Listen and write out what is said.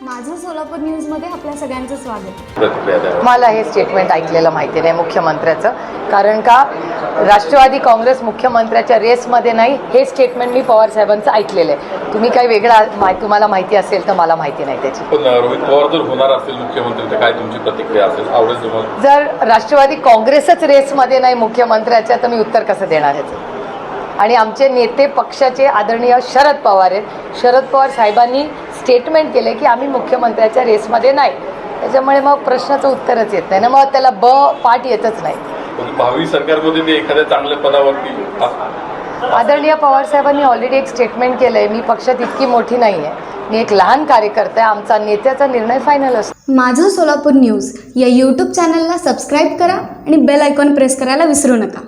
सोलापूर न्यूजमध्ये आपल्या सगळ्यांचं स्वागत. मला हे स्टेटमेंट ऐकलेलं माहिती नाही मुख्यमंत्र्याचं. कारण का? राष्ट्रवादी काँग्रेस मुख्यमंत्र्याच्या रेसमध्ये नाही हे स्टेटमेंट मी पवार साहेबांचं ऐकलेलं आहे. तुम्ही काही वेगळा माहि- तुम्हाला माहिती असेल तर मला माहिती नाही त्याची. पण रोहित पवार जर होणार असेल मुख्यमंत्री तर काय तुमची प्रतिक्रिया असेल? आवडेल तुम्हाला? जर राष्ट्रवादी काँग्रेसच रेसमध्ये नाही मुख्यमंत्र्याच्या तर मी उत्तर कसं देणार ह्याचं आणि आमचे नेते पक्षाचे आदरणीय शरद पवार आहेत. शरद पवार साहेबांनी स्टेटमेंट केले की आम्ही मुख्यमंत्र्याच्या रेसमध्ये नाही. त्याच्यामुळे मग प्रश्नाचं उत्तरच येत नाही. ना मग त्याला ब पाठ येतच नाही. पण भावी सरकारमध्ये ते एखाद्या चांगल्या पदावरती आदरणीय पवार साहेबांनी ऑलरेडी एक स्टेटमेंट केलं आहे मी पक्षात इतकी मोठी नाही आहे मी एक लहान कार्यकर्ता आहे. आमचा नेत्याचा निर्णय फायनल असतो. माझं सोलापूर न्यूज या यूट्यूब चॅनलला सबस्क्राईब करा आणि बेल आयकॉन प्रेस करायला विसरू नका.